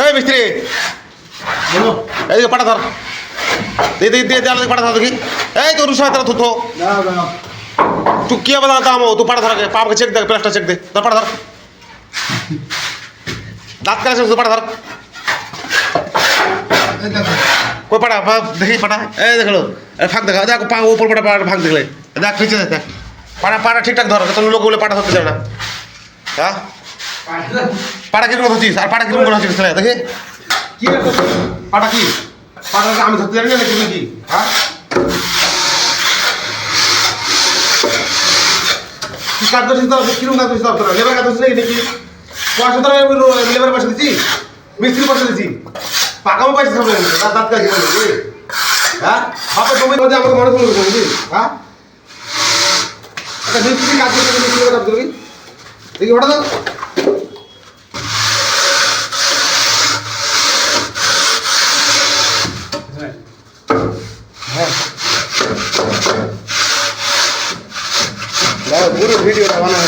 এই মিস্ত্রি বলো এইদিকে পাঠা ধর দিয়ে দিয়ে দিয়ে দিয়ে পাঠা ধর দেখি এই তো রুষা তারা থুথো দাঁড়াও দাঁড়াও तू क्या बता दाम हो तू पढ़ा धर के पाप के चेक दे प्लास्टर चेक दे धर पढ़ा धर दांत का से पढ़ा धर এই দেখো कोई पढ़ा पाप देखी पढ़ा ए देख लो ए फाक देखा देख पा ऊपर पड़ा पड़ा भाग देख ले देख पीछे देख पढ़ा पढ़ा ठीक ठाक পাটা কীরকম ধরছিস আর পাটা কীরকম করে হচ্ছিস ছেলে, দেখে। কি পাটা কি পাটা আমি ধরতে জানি না কি হ্যাঁ? কি কাজ তো কীরকম কাজ করছিস তোরা? লেবার কাজ করছিস নাকি? পয়সা তোরা লেবার পয়সা দিচ্ছি মিস্ত্রি পয়সা দিচ্ছি পাকামো পয়সা সব দাঁত কাজ হ্যাঁ? বাপের জমি আমাকে মনে হ্যাঁ? একটা মিস্ত্রি মিস্ত্রি কাজ করবি দেখি, ওটা দাও পুরো ভিডিওটা বানানো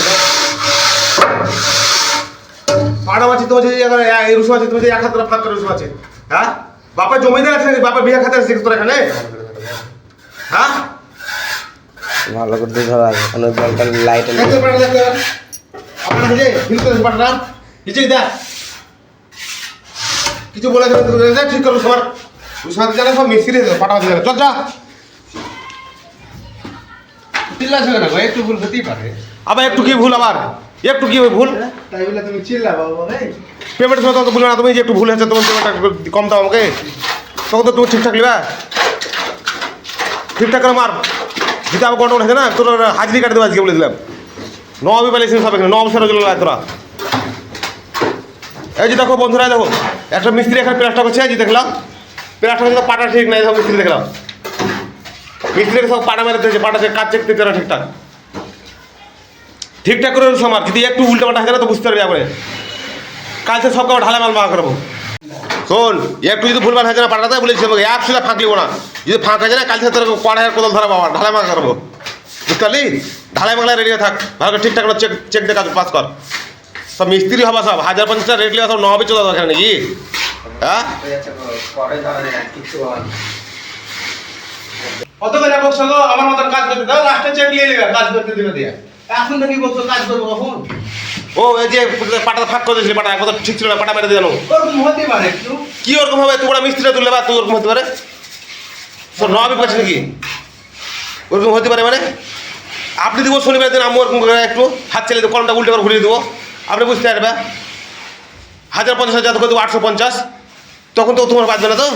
পাড়া মাছি তোমার যে এই রুসু আছে তুমি যে এক হাত ফাঁক করে রুসু আছে। হ্যাঁ? বাপের জমিদার আছে নাকি? বাপের বিয়ে খাতে আছে তোর এখানে? হ্যাঁ? ভালো করে দিয়ে ধরা আছে ওখানে জলটা লাইট আপনার যে করে পাড়া নিচে দেখ। কিছু বলে দেবে ঠিক করো সবার। রুসু হাতে জানে সব মিস্ত্রি পাটা মাছি চল যা চিল্লাছো কেন গো? একটু ভুল হতেই পারে। আবার একটু কি ভুল আবার? একটু কি ভুল? তাই বলে তুমি চিল্লা বাবা ভাই পেমেন্টের সময় তো বলবে না তুমি যে একটু ভুল হয়েছে তোমার পেমেন্টটা কম দাও আমাকে। তখন তো তুমি ঠিকঠাক নিবা। ঠিকঠাক করে মার। যেটা আমার গন্ডগোল হয়েছে না তোর হাজিরি কাটে দেবো আজকে বলে দিলাম। নবী পালিয়েছিস সব এখানে। নব সেরা জন্য তোরা। এই যে দেখো বন্ধুরা দেখো একটা মিস্ত্রি এখানে প্লাস্টার করছে যে দেখলাম। প্লাস্টার পাটা ঠিক নাই সব মিস্ত্রি দেখলাম। মিস্ত্রির সব পাটা মেরে দিয়েছে, পাটা কাজ চেক দিতে না ঠিকঠাক। ঠিকঠাক করে সমার যদি একটু উল্টা পাটা হয়ে না তো বুঝতে পারবি একবারে কালকে সব কাপড় ঢালাই মাল মাখা করব। শোন, একটু যদি ভুলভাল হয়েছে না পাঠাতে বলেছি আমাকে, এক সুদা ফাঁক না। যদি ফাঁক হয়েছে না, কাল থেকে তোর কড়াই কোদাল ধরা বাবা ঢালাই মাখা করব বুঝতে পারলি? ঢালাই মাখলা রেডি থাক, ভালো ঠিকঠাক করে চেক চেক দিয়ে কাজ পাস কর। সব মিস্ত্রি হবা সব, হাজার পঞ্চাশটা রেট লিবা সব নবে চোদ্দ দরকার নাকি? হ্যাঁ? কত করে বলছো গো? আমার মতন কাজ করতে দাও লাস্টে চেক নিয়ে নেবে কাজ করতে দিবে দিয়ে। এখন থেকে বলছো কাজ করব কখন? ও এই যে পাটা ফাঁক করে দিয়েছিলি পাটা একবার ঠিক ছিল না পাটা মেরে দিয়ে ওরকম হতে পারে একটু। কি ওরকম হবে? তোমরা মিস্ত্রিটা তুললে বা তুই ওরকম হতে পারে? তোর নবাবি পাচ্ছি নাকি? ওরকম হতে পারে মানে? আপনি দিব শনিবার দিন আমি ওরকম করে একটু হাত চালিয়ে দেবো কলমটা উল্টে করে ঘুরিয়ে দেবো। আপনি বুঝতে পারবে? হাজার পঞ্চাশ হাজার করে দেবো আটশো পঞ্চাশ। তখন তো তোমার বাঁচবে না তো?